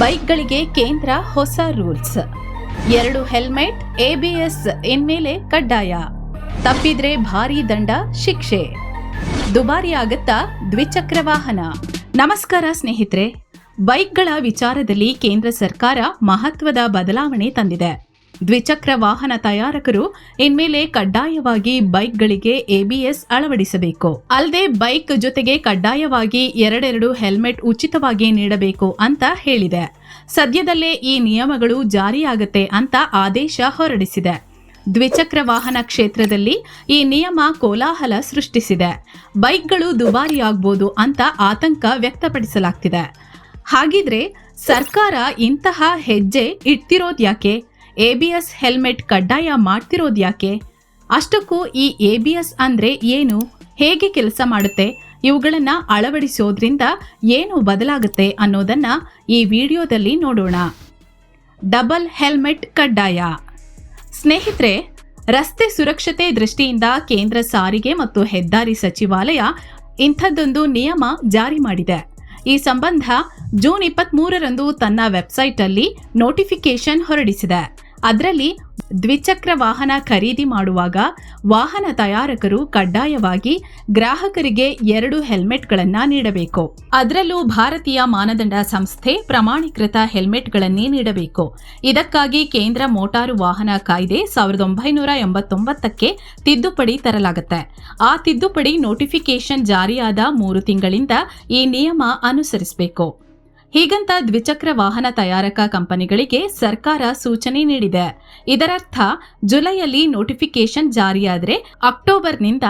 ಬೈಕ್ಗಳಿಗೆ ಕೇಂದ್ರ ಹೊಸ ರೂಲ್ಸ್. ಎರಡು ಹೆಲ್ಮೆಟ್ ಎಬಿಎಸ್ ಇನ್ಮೇಲೆ ಕಡ್ಡಾಯ. ತಪ್ಪಿದ್ರೆ ಭಾರೀ ದಂಡ, ಶಿಕ್ಷೆ. ದುಬಾರಿ ಆಗತ್ತಾ ದ್ವಿಚಕ್ರ ವಾಹನ. ನಮಸ್ಕಾರ ಸ್ನೇಹಿತರೆ, ಬೈಕ್ಗಳ ವಿಚಾರದಲ್ಲಿ ಕೇಂದ್ರ ಸರ್ಕಾರ ಮಹತ್ವದ ಬದಲಾವಣೆ ತಂದಿದೆ. ದ್ವಿಚಕ್ರ ವಾಹನ ತಯಾರಕರು ಇನ್ಮೇಲೆ ಕಡ್ಡಾಯವಾಗಿ ಬೈಕ್ಗಳಿಗೆ ಎಬಿಎಸ್ ಅಳವಡಿಸಬೇಕು. ಅಲ್ಲದೆ ಬೈಕ್ ಜೊತೆಗೆ ಕಡ್ಡಾಯವಾಗಿ ಎರಡೆರಡು ಹೆಲ್ಮೆಟ್ ಉಚಿತವಾಗಿ ನೀಡಬೇಕು ಅಂತ ಹೇಳಿದೆ. ಸದ್ಯದಲ್ಲೇ ಈ ನಿಯಮಗಳು ಜಾರಿಯಾಗತ್ತೆ ಅಂತ ಆದೇಶ ಹೊರಡಿಸಿದೆ. ದ್ವಿಚಕ್ರ ವಾಹನ ಕ್ಷೇತ್ರದಲ್ಲಿ ಈ ನಿಯಮ ಕೋಲಾಹಲ ಸೃಷ್ಟಿಸಿದೆ. ಬೈಕ್ಗಳು ದುಬಾರಿಯಾಗ್ಬೋದು ಅಂತ ಆತಂಕ ವ್ಯಕ್ತಪಡಿಸಲಾಗ್ತಿದೆ. ಹಾಗಿದ್ರೆ ಸರ್ಕಾರ ಇಂತಹ ಹೆಜ್ಜೆ ಇಡ್ತಿರೋದು ಯಾಕೆ ಎಬಿಎಸ್ ಹೆಲ್ಮೆಟ್ ಕಡ್ಡಾಯ ಮಾಡ್ತಿರೋದ್ಯಾಕೆ? ಅಷ್ಟಕ್ಕೂ ಈ ಎಬಿಎಸ್ ಅಂದ್ರೆ ಏನು? ಹೇಗೆ ಕೆಲಸ ಮಾಡುತ್ತೆ? ಇವುಗಳನ್ನ ಅಳವಡಿಸೋದ್ರಿಂದ ಏನು ಬದಲಾಗುತ್ತೆ ಅನ್ನೋದನ್ನು ಈ ವಿಡಿಯೋದಲ್ಲಿ ನೋಡೋಣ. ಡಬಲ್ ಹೆಲ್ಮೆಟ್ ಕಡ್ಡಾಯ. ಸ್ನೇಹಿತರೆ, ರಸ್ತೆ ಸುರಕ್ಷತೆ ದೃಷ್ಟಿಯಿಂದ ಕೇಂದ್ರ ಸಾರಿಗೆ ಮತ್ತು ಹೆದ್ದಾರಿ ಸಚಿವಾಲಯ ಇಂಥದ್ದೊಂದು ನಿಯಮ ಜಾರಿ ಮಾಡಿದೆ. ಈ ಸಂಬಂಧ ಜೂನ್ ಇಪ್ಪತ್ತ್ ಮೂರರಂದು ತನ್ನ ವೆಬ್ಸೈಟಲ್ಲಿ ನೋಟಿಫಿಕೇಶನ್ ಹೊರಡಿಸಿದೆ. ಅದರಲ್ಲಿ ದ್ವಿಚಕ್ರ ವಾಹನ ಖರೀದಿ ಮಾಡುವಾಗ ವಾಹನ ತಯಾರಕರು ಕಡ್ಡಾಯವಾಗಿ ಗ್ರಾಹಕರಿಗೆ ಎರಡು ಹೆಲ್ಮೆಟ್ಗಳನ್ನು ನೀಡಬೇಕು. ಅದರಲ್ಲೂ ಭಾರತೀಯ ಮಾನದಂಡ ಸಂಸ್ಥೆ ಪ್ರಮಾಣೀಕೃತ ಹೆಲ್ಮೆಟ್ಗಳನ್ನೇ ನೀಡಬೇಕು. ಇದಕ್ಕಾಗಿ ಕೇಂದ್ರ ಮೋಟಾರು ವಾಹನ ಕಾಯ್ದೆ ಸಾವಿರದ ಒಂಬೈನೂರ ಎಂಬತ್ತೊಂಬತ್ತಕ್ಕೆ ತಿದ್ದುಪಡಿ ತರಲಾಗುತ್ತೆ. ಆ ತಿದ್ದುಪಡಿ ನೋಟಿಫಿಕೇಶನ್ ಜಾರಿಯಾದ ಮೂರು ತಿಂಗಳಿಂದ ಈ ನಿಯಮ ಅನುಸರಿಸಬೇಕು. ಹೀಗಂತ ದ್ವಿಚಕ್ರ ವಾಹನ ತಯಾರಕ ಕಂಪನಿಗಳಿಗೆ ಸರ್ಕಾರ ಸೂಚನೆ ನೀಡಿದೆ. ಇದರರ್ಥ, ಜುಲೈಯಲ್ಲಿ ನೋಟಿಫಿಕೇಶನ್ ಜಾರಿಯಾದರೆ ಅಕ್ಟೋಬರ್ನಿಂದ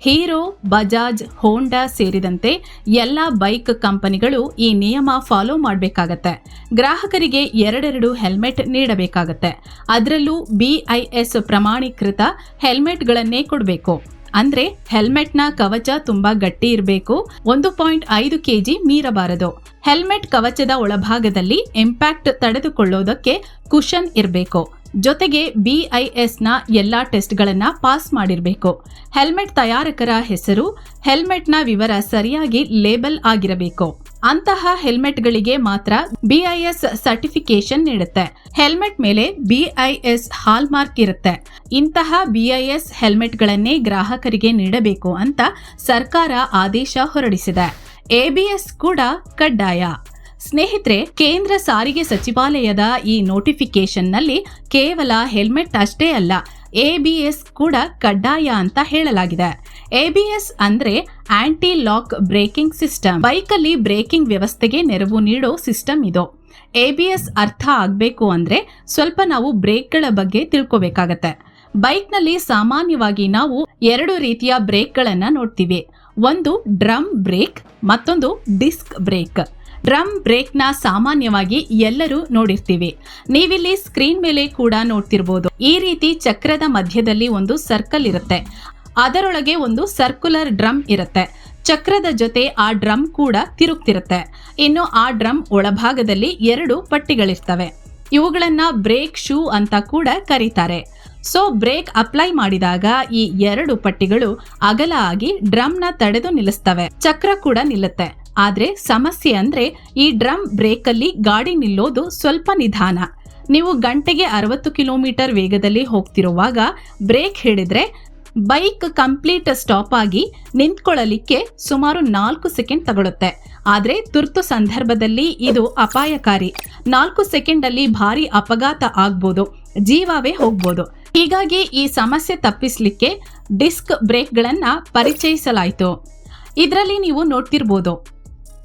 ಹೀರೋ, ಬಜಾಜ್, ಹೋಂಡಾ ಸೇರಿದಂತೆ ಎಲ್ಲ ಬೈಕ್ ಕಂಪನಿಗಳು ಈ ನಿಯಮ ಫಾಲೋ ಮಾಡಬೇಕಾಗತ್ತೆ. ಗ್ರಾಹಕರಿಗೆ ಎರಡೆರಡು ಹೆಲ್ಮೆಟ್ ನೀಡಬೇಕಾಗತ್ತೆ. ಅದರಲ್ಲೂ ಬಿಐಎಸ್ ಪ್ರಮಾಣೀಕೃತ ಹೆಲ್ಮೆಟ್ಗಳನ್ನೇ ಕೊಡಬೇಕು. ಅಂದ್ರೆ ಹೆಲ್ಮೆಟ್ನ ಕವಚ ತುಂಬಾ ಗಟ್ಟಿ ಇರಬೇಕು. ಒಂದು ಪಾಯಿಂಟ್ ಐದು ಕೆಜಿ ಮೀರಬಾರದು. ಹೆಲ್ಮೆಟ್ ಕವಚದ ಒಳಭಾಗದಲ್ಲಿ ಇಂಪ್ಯಾಕ್ಟ್ ತಡೆದುಕೊಳ್ಳೋದಕ್ಕೆ ಕುಷನ್ ಇರಬೇಕು. ಜೊತೆಗೆ ಬಿಐಎಸ್ನ ಎಲ್ಲ ಟೆಸ್ಟ್ಗಳನ್ನು ಪಾಸ್ ಮಾಡಿರಬೇಕು. ಹೆಲ್ಮೆಟ್ ತಯಾರಕರ ಹೆಸರು, ಹೆಲ್ಮೆಟ್ನ ವಿವರ ಸರಿಯಾಗಿ ಲೇಬಲ್ ಆಗಿರಬೇಕು. ಅಂತಹ ಹೆಲ್ಮೆಟ್ಗಳಿಗೆ ಮಾತ್ರ ಬಿಐಎಸ್ ಸರ್ಟಿಫಿಕೇಶನ್ ನೀಡುತ್ತೆ. ಹೆಲ್ಮೆಟ್ ಮೇಲೆ ಬಿಐಎಸ್ ಹಾಲ್ ಮಾರ್ಕ್ ಇರುತ್ತೆ. ಇಂತಹ ಬಿಐಎಸ್ ಹೆಲ್ಮೆಟ್ಗಳನ್ನೇ ಗ್ರಾಹಕರಿಗೆ ನೀಡಬೇಕು ಅಂತ ಸರ್ಕಾರ ಆದೇಶ ಹೊರಡಿಸಿದೆ. ಎಬಿಎಸ್ ಕೂಡ ಕಡ್ಡಾಯ. ಸ್ನೇಹಿತರೆ, ಕೇಂದ್ರ ಸಾರಿಗೆ ಸಚಿವಾಲಯದ ಈ ನೋಟಿಫಿಕೇಶನ್ನಲ್ಲಿ ಕೇವಲ ಹೆಲ್ಮೆಟ್ ಅಷ್ಟೇ ಅಲ್ಲ ಎಬಿಎಸ್ ಕೂಡ ಕಡ್ಡಾಯ ಅಂತ ಹೇಳಲಾಗಿದೆ. ಎಬಿಎಸ್ ಅಂದ್ರೆ ಆಂಟಿ ಲಾಕ್ ಬ್ರೇಕಿಂಗ್ ಸಿಸ್ಟಮ್ ಬೈಕಲ್ಲಿ ಬ್ರೇಕಿಂಗ್ ವ್ಯವಸ್ಥೆಗೆ ನೆರವು ನೀಡೋ ಸಿಸ್ಟಮ್ ಇದು. ಎಬಿಎಸ್ ಅರ್ಥ ಆಗಬೇಕು ಅಂದ್ರೆ ಸ್ವಲ್ಪ ನಾವು ಬ್ರೇಕ್ಗಳ ಬಗ್ಗೆ ತಿಳ್ಕೋಬೇಕಾಗತ್ತೆ. ಬೈಕ್ನಲ್ಲಿ ಸಾಮಾನ್ಯವಾಗಿ ನಾವು ಎರಡು ರೀತಿಯ ಬ್ರೇಕ್ಗಳನ್ನು ನೋಡ್ತೀವಿ. ಒಂದು ಡ್ರಮ್ ಬ್ರೇಕ್, ಮತ್ತೊಂದು ಡಿಸ್ಕ್ ಬ್ರೇಕ್. ಡ್ರಮ್ ಬ್ರೇಕ್ನ ಸಾಮಾನ್ಯವಾಗಿ ಎಲ್ಲರೂ ನೋಡಿರ್ತೀವಿ. ನೀವಿಲ್ಲಿ ಸ್ಕ್ರೀನ್ ಮೇಲೆ ಕೂಡ ನೋಡ್ತಿರ್ಬೋದು. ಈ ರೀತಿ ಚಕ್ರದ ಮಧ್ಯದಲ್ಲಿ ಒಂದು ಸರ್ಕಲ್ ಇರುತ್ತೆ. ಅದರೊಳಗೆ ಒಂದು ಸರ್ಕ್ಯುಲರ್ ಡ್ರಮ್ ಇರುತ್ತೆ. ಚಕ್ರದ ಜೊತೆ ಆ ಡ್ರಮ್ ಕೂಡ ತಿರುಗ್ತಿರುತ್ತೆ. ಇನ್ನು ಆ ಡ್ರಮ್ ಒಳಭಾಗದಲ್ಲಿ ಎರಡು ಪಟ್ಟಿಗಳಿರ್ತವೆ. ಇವುಗಳನ್ನ ಬ್ರೇಕ್ ಶೂ ಅಂತ ಕೂಡ ಕರೀತಾರೆ. ಸೊ ಬ್ರೇಕ್ ಅಪ್ಲೈ ಮಾಡಿದಾಗ ಈ ಎರಡು ಪಟ್ಟಿಗಳು ಅಗಲ ಆಗಿ ಡ್ರಮ್ನ ತಡೆದು ನಿಲ್ಲಿಸ್ತವೆ. ಚಕ್ರ ಕೂಡ ನಿಲ್ಲುತ್ತೆ. ಆದ್ರೆ ಸಮಸ್ಯೆ ಅಂದರೆ ಈ ಡ್ರಮ್ ಬ್ರೇಕಲ್ಲಿ ಗಾಡಿ ನಿಲ್ಲೋದು ಸ್ವಲ್ಪ ನಿಧಾನ. ನೀವು ಗಂಟೆಗೆ ಅರವತ್ತು ಕಿಲೋಮೀಟರ್ ವೇಗದಲ್ಲಿ ಹೋಗ್ತಿರುವಾಗ ಬ್ರೇಕ್ ಹಿಡಿದ್ರೆ ಬೈಕ್ ಕಂಪ್ಲೀಟ್ ಸ್ಟಾಪ್ ಆಗಿ ನಿಂತ್ಕೊಳ್ಳಲಿಕ್ಕೆ ಸುಮಾರು ನಾಲ್ಕು ಸೆಕೆಂಡ್ ತಗೊಳುತ್ತೆ. ಆದರೆ ತುರ್ತು ಸಂದರ್ಭದಲ್ಲಿ ಇದು ಅಪಾಯಕಾರಿ. ನಾಲ್ಕು ಸೆಕೆಂಡ್ ಅಲ್ಲಿ ಭಾರಿ ಅಪಘಾತ ಆಗ್ಬೋದು, ಜೀವವೇ ಹೋಗ್ಬೋದು. ಹೀಗಾಗಿ ಈ ಸಮಸ್ಯೆ ತಪ್ಪಿಸ್ಲಿಕ್ಕೆ ಡಿಸ್ಕ್ ಬ್ರೇಕ್ಗಳನ್ನು ಪರಿಚಯಿಸಲಾಯಿತು. ಇದರಲ್ಲಿ ನೀವು ನೋಡ್ತಿರ್ಬೋದು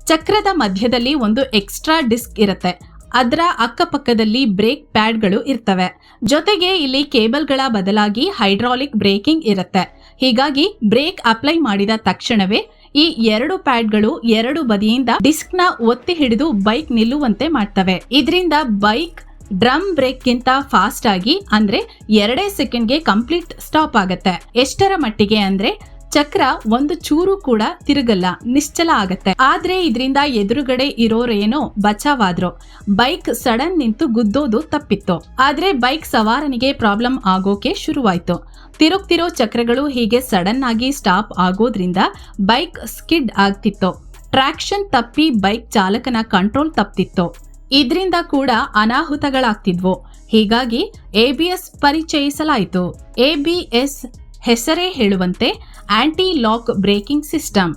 ಚಕ್ರದ ಮಧ್ಯದಲ್ಲಿ ಒಂದು ಎಕ್ಸ್ಟ್ರಾ ಡಿಸ್ಕ್ ಇರುತ್ತೆ. ಅದರ ಅಕ್ಕಪಕ್ಕದಲ್ಲಿ ಬ್ರೇಕ್ ಪ್ಯಾಡ್ಗಳು ಇರ್ತವೆ. ಜೊತೆಗೆ ಇಲ್ಲಿ ಕೇಬಲ್ಗಳ ಬದಲಾಗಿ ಹೈಡ್ರಾಲಿಕ್ ಬ್ರೇಕಿಂಗ್ ಇರುತ್ತೆ. ಹೀಗಾಗಿ ಬ್ರೇಕ್ ಅಪ್ಲೈ ಮಾಡಿದ ತಕ್ಷಣವೇ ಈ ಎರಡು ಪ್ಯಾಡ್ಗಳು ಎರಡು ಬದಿಯಿಂದ ಡಿಸ್ಕ್ನ ಒತ್ತಿ ಹಿಡಿದು ಬೈಕ್ ನಿಲ್ಲುವಂತೆ ಮಾಡ್ತವೆ. ಇದರಿಂದ ಬೈಕ್ ಡ್ರಮ್ ಬ್ರೇಕ್ಗಿಂತ ಫಾಸ್ಟ್ ಆಗಿ ಅಂದ್ರೆ ಎರಡೇ ಸೆಕೆಂಡ್ಗೆ ಕಂಪ್ಲೀಟ್ ಸ್ಟಾಪ್ ಆಗುತ್ತೆ. ಎಷ್ಟರ ಮಟ್ಟಿಗೆ ಅಂದ್ರೆ ಚಕ್ರ ಒಂದು ಚೂರು ಕೂಡ ತಿರುಗಲ್ಲ, ನಿಶ್ಚಲ ಆಗತ್ತೆ. ಆದ್ರೆ ಇದರಿಂದ ಎದುರುಗಡೆ ಇರೋರೇನೋ ಬಚಾವಾದ್ರು. ಬೈಕ್ ಸಡನ್ ನಿಂತು ಗುದ್ದೋದು ತಪ್ಪಿತ್ತು. ಆದ್ರೆ ಬೈಕ್ ಸವಾರನಿಗೆ ಪ್ರಾಬ್ಲಮ್ ಆಗೋಕೆ ಶುರುವಾಯ್ತು. ತಿರುಗ್ತಿರೋ ಚಕ್ರಗಳು ಹೀಗೆ ಸಡನ್ ಆಗಿ ಸ್ಟಾಪ್ ಆಗೋದ್ರಿಂದ ಬೈಕ್ ಸ್ಕಿಡ್ ಆಗ್ತಿತ್ತು. ಟ್ರಾಕ್ಷನ್ ತಪ್ಪಿ ಬೈಕ್ ಚಾಲಕನ ಕಂಟ್ರೋಲ್ ತಪ್ಪಿತ್ತು ಇದರಿಂದ ಕೂಡ ಅನಾಹುತಗಳಾಗ್ತಿದ್ವು. ಹೀಗಾಗಿ ಎಬಿಎಸ್ ಪರಿಚಯಿಸಲಾಯಿತು. ಎಬಿಎಸ್ ಹೆಸರೇ ಹೇಳುವಂತೆ ಆಂಟಿ ಲಾಕ್ ಬ್ರೇಕಿಂಗ್ ಸಿಸ್ಟಮ್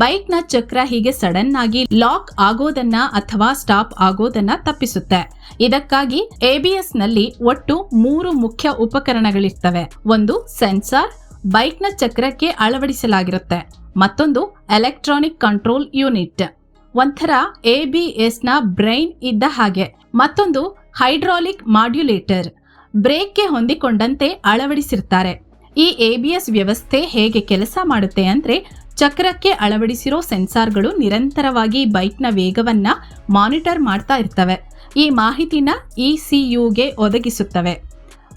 ಬೈಕ್ನ ಚಕ್ರ ಹೀಗೆ ಸಡನ್ ಆಗಿ ಲಾಕ್ ಆಗೋದನ್ನ ಅಥವಾ ಸ್ಟಾಪ್ ಆಗೋದನ್ನ ತಪ್ಪಿಸುತ್ತೆ. ಇದಕ್ಕಾಗಿ ಎಬಿಎಸ್ನಲ್ಲಿ ಒಟ್ಟು ಮೂರು ಮುಖ್ಯ ಉಪಕರಣಗಳಿರ್ತವೆ. ಒಂದು ಸೆನ್ಸಾರ್ ಬೈಕ್ನ ಚಕ್ರಕ್ಕೆ ಅಳವಡಿಸಲಾಗಿರುತ್ತೆ. ಮತ್ತೊಂದು ಎಲೆಕ್ಟ್ರಾನಿಕ್ ಕಂಟ್ರೋಲ್ ಯೂನಿಟ್ ಒಂಥರ ಎಬಿಎಸ್ನ ಬ್ರೈನ್ ಇದ್ದ ಹಾಗೆ. ಮತ್ತೊಂದು ಹೈಡ್ರಾಲಿಕ್ ಮಾಡ್ಯುಲೇಟರ್ ಬ್ರೇಕ್ಗೆ ಹೊಂದಿಕೊಂಡಂತೆ ಅಳವಡಿಸಿರ್ತಾರೆ. ಈ ಎಬಿಎಸ್ ವ್ಯವಸ್ಥೆ ಹೇಗೆ ಕೆಲಸ ಮಾಡುತ್ತೆ ಅಂದ್ರೆ ಚಕ್ರಕ್ಕೆ ಅಳವಡಿಸಿರೋ ಸೆನ್ಸಾರ್ಗಳು ನಿರಂತರವಾಗಿ ಬೈಕ್ನ ವೇಗವನ್ನ ಮಾನಿಟರ್ ಮಾಡ್ತಾ ಇರ್ತವೆ. ಈ ಮಾಹಿತಿನ ಇ ಇಸಿಯುಗೆ ಒದಗಿಸುತ್ತವೆ.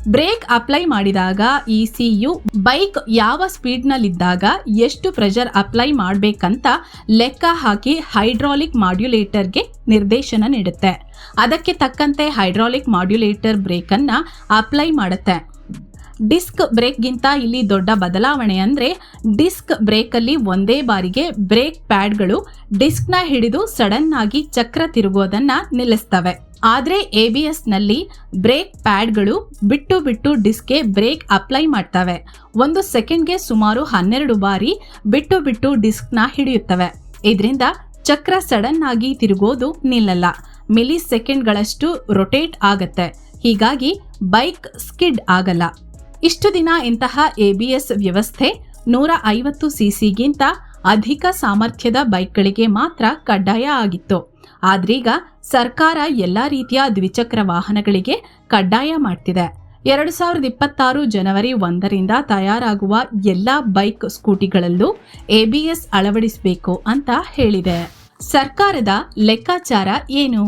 ಬ್ರೇಕ್ ಅಪ್ಲೈ ಮಾಡಿದಾಗ ಇ ಸಿ ಯು ಬೈಕ್ ಯಾವ ಸ್ಪೀಡ್ನಲ್ಲಿದ್ದಾಗ ಎಷ್ಟು ಪ್ರೆಷರ್ ಅಪ್ಲೈ ಮಾಡಬೇಕಂತ ಲೆಕ್ಕ ಹಾಕಿ ಹೈಡ್ರಾಲಿಕ್ ಮಾಡ್ಯುಲೇಟರ್ಗೆ ನಿರ್ದೇಶನ ನೀಡುತ್ತೆ. ಅದಕ್ಕೆ ತಕ್ಕಂತೆ ಹೈಡ್ರಾಲಿಕ್ ಮಾಡ್ಯುಲೇಟರ್ ಬ್ರೇಕನ್ನು ಅಪ್ಲೈ ಮಾಡುತ್ತೆ. ಡಿಸ್ಕ್ ಬ್ರೇಕ್ಗಿಂತ ಇಲ್ಲಿ ದೊಡ್ಡ ಬದಲಾವಣೆ ಅಂದರೆ ಡಿಸ್ಕ್ ಬ್ರೇಕಲ್ಲಿ ಒಂದೇ ಬಾರಿಗೆ ಬ್ರೇಕ್ ಪ್ಯಾಡ್ಗಳು ಡಿಸ್ಕ್ನ ಹಿಡಿದು ಸಡನ್ ಆಗಿ ಚಕ್ರ ತಿರುಗೋದನ್ನು ನಿಲ್ಲಿಸ್ತವೆ. ಆದರೆ ಎ ಬಿ ಎಸ್ನಲ್ಲಿ ಬ್ರೇಕ್ ಪ್ಯಾಡ್ಗಳು ಬಿಟ್ಟು ಬಿಟ್ಟು ಡಿಸ್ಕ್ಗೆ ಬ್ರೇಕ್ ಅಪ್ಲೈ ಮಾಡ್ತವೆ. ಒಂದು ಸೆಕೆಂಡ್ಗೆ ಸುಮಾರು ಹನ್ನೆರಡು ಬಾರಿ ಬಿಟ್ಟು ಬಿಟ್ಟು ಡಿಸ್ಕ್ನ ಹಿಡಿಯುತ್ತವೆ. ಇದರಿಂದ ಚಕ್ರ ಸಡನ್ ಆಗಿ ತಿರುಗೋದು ನಿಲ್ಲಲ್ಲ. ಮಿಲಿ ಸೆಕೆಂಡ್ಗಳಷ್ಟು ರೊಟೇಟ್ ಆಗತ್ತೆ. ಹೀಗಾಗಿ ಬೈಕ್ ಸ್ಕಿಡ್ ಆಗಲ್ಲ. ಇಷ್ಟು ದಿನ ಇಂತಹ ಎಬಿಎಸ್ ವ್ಯವಸ್ಥೆ ನೂರ ಐವತ್ತು ಸಿಸಿಗಿಂತ ಅಧಿಕ ಸಾಮರ್ಥ್ಯದ ಬೈಕ್ಗಳಿಗೆ ಮಾತ್ರ ಕಡ್ಡಾಯ ಆಗಿತ್ತು. ಆದ್ರೀಗ ಸರ್ಕಾರ ಎಲ್ಲ ರೀತಿಯ ದ್ವಿಚಕ್ರ ವಾಹನಗಳಿಗೆ ಕಡ್ಡಾಯ ಮಾಡ್ತಿದೆ. ಎರಡು ಸಾವಿರದ ಇಪ್ಪತ್ತಾರು ಜನವರಿ ಒಂದರಿಂದ ತಯಾರಾಗುವ ಎಲ್ಲ ಬೈಕ್ ಸ್ಕೂಟಿಗಳಲ್ಲೂ ಎಬಿಎಸ್ ಅಳವಡಿಸಬೇಕು ಅಂತ ಹೇಳಿದೆ. ಸರ್ಕಾರದ ಲೆಕ್ಕಾಚಾರ ಏನು?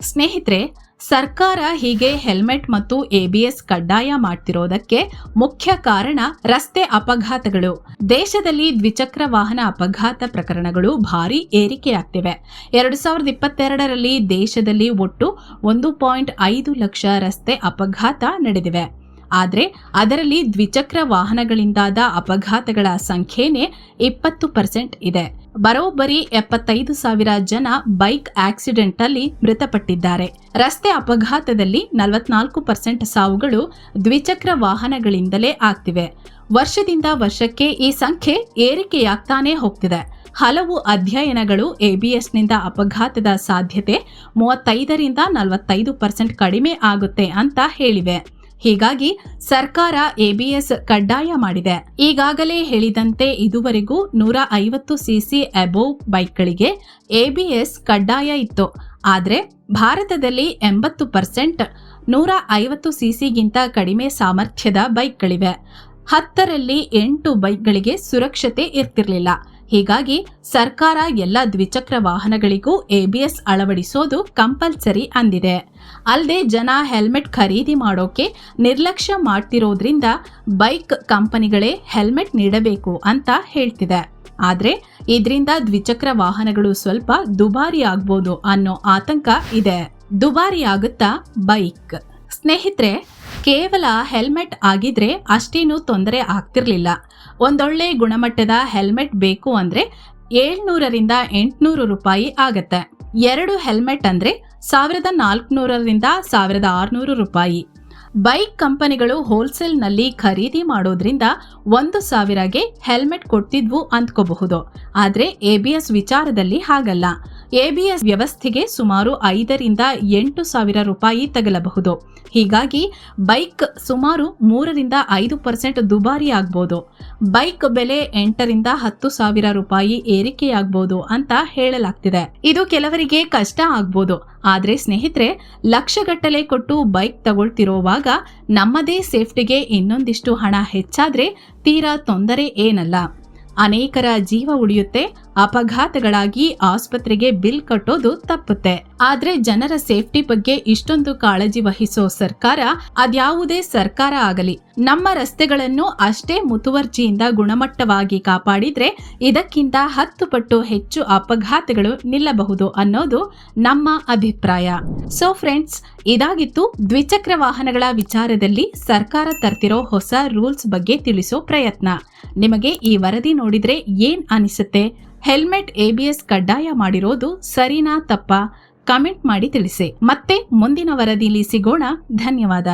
ಸ್ನೇಹಿತರೆ ಸರ್ಕಾರ ಹೀಗೆ ಹೆಲ್ಮೆಟ್ ಮತ್ತು ಎಬಿಎಸ್ ಕಡ್ಡಾಯ ಮಾಡ್ತಿರೋದಕ್ಕೆ ಮುಖ್ಯ ಕಾರಣ ರಸ್ತೆ ಅಪಘಾತಗಳು. ದೇಶದಲ್ಲಿ ದ್ವಿಚಕ್ರ ವಾಹನ ಅಪಘಾತ ಪ್ರಕರಣಗಳು ಭಾರಿ ಏರಿಕೆಯಾಗ್ತಿವೆ. ಎರಡು ಸಾವಿರದ ಇಪ್ಪತ್ತೆರಡರಲ್ಲಿ ದೇಶದಲ್ಲಿ ಒಟ್ಟು ಒಂದು ಪಾಯಿಂಟ್ ಐದು ಲಕ್ಷ ರಸ್ತೆ ಅಪಘಾತ ನಡೆದಿವೆ. ಆದರೆ ಅದರಲ್ಲಿ ದ್ವಿಚಕ್ರ ವಾಹನಗಳಿಂದಾದ ಅಪಘಾತಗಳ ಸಂಖ್ಯೆನೇ ಇಪ್ಪತ್ತು ಪರ್ಸೆಂಟ್ ಇದೆ. ಬರೋಬ್ಬರಿ ಎಪ್ಪತ್ತೈದು ಸಾವಿರ ಜನ ಬೈಕ್ ಆಕ್ಸಿಡೆಂಟ್ ಅಲ್ಲಿ ಮೃತಪಟ್ಟಿದ್ದಾರೆ. ರಸ್ತೆ ಅಪಘಾತದಲ್ಲಿ ನಲವತ್ನಾಲ್ಕು ಪರ್ಸೆಂಟ್ ಸಾವುಗಳು ದ್ವಿಚಕ್ರ ವಾಹನಗಳಿಂದಲೇ ಆಗ್ತಿವೆ. ವರ್ಷದಿಂದ ವರ್ಷಕ್ಕೆ ಈ ಸಂಖ್ಯೆ ಏರಿಕೆಯಾಗ್ತಾನೇ ಹೋಗ್ತಿದೆ. ಹಲವು ಅಧ್ಯಯನಗಳು ಎಬಿಎಸ್ನಿಂದ ಅಪಘಾತದ ಸಾಧ್ಯತೆ ಮೂವತ್ತೈದರಿಂದ ನಲವತ್ತೈದು ಪರ್ಸೆಂಟ್ ಕಡಿಮೆ ಆಗುತ್ತೆ ಅಂತ ಹೇಳಿವೆ. ಹೀಗಾಗಿ ಸರ್ಕಾರ ಎಬಿಎಸ್ ಕಡ್ಡಾಯ ಮಾಡಿದೆ. ಈಗಾಗಲೇ ಹೇಳಿದಂತೆ ಇದುವರೆಗೂ ನೂರ ಐವತ್ತು ಸಿಸಿ ಅಬೋವ್ ಬೈಕ್ಗಳಿಗೆ ಎಬಿಎಸ್ ಕಡ್ಡಾಯ ಇತ್ತು. ಆದರೆ ಭಾರತದಲ್ಲಿ ಎಂಬತ್ತು ಪರ್ಸೆಂಟ್ ನೂರ ಐವತ್ತು ಸಿಸಿಗಿಂತ ಕಡಿಮೆ ಸಾಮರ್ಥ್ಯದ ಬೈಕ್ಗಳಿವೆ. ಹತ್ತರಲ್ಲಿ ಎಂಟು ಬೈಕ್ಗಳಿಗೆ ಸುರಕ್ಷತೆ ಇರ್ತಿರ್ಲಿಲ್ಲ. ಹೀಗಾಗಿ ಸರ್ಕಾರ ಎಲ್ಲ ದ್ವಿಚಕ್ರ ವಾಹನಗಳಿಗೂ ಎಬಿಎಸ್ ಅಳವಡಿಸೋದು ಕಂಪಲ್ಸರಿ ಅಂದಿದೆ. ಅಲ್ಲದೆ ಜನ ಹೆಲ್ಮೆಟ್ ಖರೀದಿ ಮಾಡೋಕೆ ನಿರ್ಲಕ್ಷ್ಯ ಮಾಡ್ತಿರೋದ್ರಿಂದ ಬೈಕ್ ಕಂಪನಿಗಳೇ ಹೆಲ್ಮೆಟ್ ನೀಡಬೇಕು ಅಂತ ಹೇಳ್ತಿದೆ. ಆದರೆ ಇದರಿಂದ ದ್ವಿಚಕ್ರ ವಾಹನಗಳು ಸ್ವಲ್ಪ ದುಬಾರಿ ಆಗ್ಬೋದು ಅನ್ನೋ ಆತಂಕ ಇದೆ. ದುಬಾರಿ ಆಗುತ್ತಾ ಬೈಕ್? ಸ್ನೇಹಿತರೆ ಕೇವಲ ಹೆಲ್ಮೆಟ್ ಆಗಿದ್ರೆ ಅಷ್ಟೇನು ತೊಂದರೆ ಆಗ್ತಿರ್ಲಿಲ್ಲ. ಒಂದೊಳ್ಳೆ ಗುಣಮಟ್ಟದ ಹೆಲ್ಮೆಟ್ ಬೇಕು ಅಂದ್ರೆ ಏಳ್ನೂರರಿಂದ ಎಂಟುನೂರು ರೂಪಾಯಿ ಆಗತ್ತೆ. ಎರಡು ಹೆಲ್ಮೆಟ್ ಅಂದ್ರೆ ಸಾವಿರದ ನಾಲ್ಕುನೂರರಿಂದ ಸಾವಿರದ ಆರುನೂರು ರೂಪಾಯಿ. ಬೈಕ್ ಕಂಪನಿಗಳು ಹೋಲ್ಸೇಲ್ನಲ್ಲಿ ಖರೀದಿ ಮಾಡೋದ್ರಿಂದ ಒಂದು ಸಾವಿರಗೆ ಹೆಲ್ಮೆಟ್ ಕೊಡ್ತಿದ್ವು ಅಂದ್ಕೋಬಹುದು. ಆದರೆ ಎ ಬಿ ಎಸ್ ವಿಚಾರದಲ್ಲಿ ಹಾಗಲ್ಲ. ಎ ಬಿ ಎಸ್ ವ್ಯವಸ್ಥೆಗೆ ಸುಮಾರು ಐದರಿಂದ ಎಂಟು ಸಾವಿರ ರೂಪಾಯಿ ತಗಲಬಹುದು. ಹೀಗಾಗಿ ಬೈಕ್ ಸುಮಾರು ಮೂರರಿಂದ ಐದು ಪರ್ಸೆಂಟ್ ದುಬಾರಿ ಆಗ್ಬೋದು ಬೈಕ್ ಬೆಲೆ ಎಂಟರಿಂದ ಹತ್ತು ಸಾವಿರ ರೂಪಾಯಿ ಏರಿಕೆಯಾಗ್ಬೋದು ಅಂತ ಹೇಳಲಾಗ್ತಿದೆ. ಇದು ಕೆಲವರಿಗೆ ಕಷ್ಟ ಆಗ್ಬೋದು. ಆದರೆ ಸ್ನೇಹಿತರೆ, ಲಕ್ಷಗಟ್ಟಲೆ ಕೊಟ್ಟು ಬೈಕ್ ತಗೊಳ್ತಿರೋವಾಗ ನಮ್ಮದೇ ಸೇಫ್ಟಿಗೆ ಇನ್ನೊಂದಿಷ್ಟು ಹಣ ಹೆಚ್ಚಾದ್ರೆ ತೀರಾ ತೊಂದರೆ ಏನಲ್ಲ. ಅನೇಕರ ಜೀವ ಉಳಿಯುತ್ತೆ ಅಪಘಾತಗಳಾಗಿ ಆಸ್ಪತ್ರೆಗೆ ಬಿಲ್ ಕಟ್ಟೋದು ತಪ್ಪುತ್ತೆ. ಆದ್ರೆ ಜನರ ಸೇಫ್ಟಿ ಬಗ್ಗೆ ಇಷ್ಟೊಂದು ಕಾಳಜಿ ವಹಿಸೋ ಸರ್ಕಾರ ಅದ್ಯಾವುದೇ ಸರ್ಕಾರ ಆಗಲಿ, ನಮ್ಮ ರಸ್ತೆಗಳನ್ನು ಅಷ್ಟೇ ಮುತುವರ್ಜಿಯಿಂದ ಗುಣಮಟ್ಟವಾಗಿ ಕಾಪಾಡಿದ್ರೆ ಇದಕ್ಕಿಂತ ಹತ್ತು ಪಟ್ಟು ಹೆಚ್ಚು ಅಪಘಾತಗಳು ನಿಲ್ಲಬಹುದು ಅನ್ನೋದು ನಮ್ಮ ಅಭಿಪ್ರಾಯ. ಸೊ ಫ್ರೆಂಡ್ಸ್ ಇದಾಗಿತ್ತು ದ್ವಿಚಕ್ರ ವಾಹನಗಳ ವಿಚಾರದಲ್ಲಿ ಸರ್ಕಾರ ತರ್ತಿರೋ ಹೊಸ ರೂಲ್ಸ್ ಬಗ್ಗೆ ತಿಳಿಸೋ ಪ್ರಯತ್ನ. ನಿಮಗೆ ಈ ವರದಿ ನೋಡಿದ್ರೆ ಏನ್ ಅನಿಸುತ್ತೆ? ಹೆಲ್ಮೆಟ್ ಎಬಿಎಸ್ ಕಡ್ಡಾಯ ಮಾಡಿರೋದು ಸರಿನಾ ತಪ್ಪಾ? ಕಮೆಂಟ್ ಮಾಡಿ ತಿಳಿಸಿ. ಮತ್ತೆ ಮುಂದಿನ ವರದಿಯಲ್ಲಿ ಸಿಗೋಣ. ಧನ್ಯವಾದ.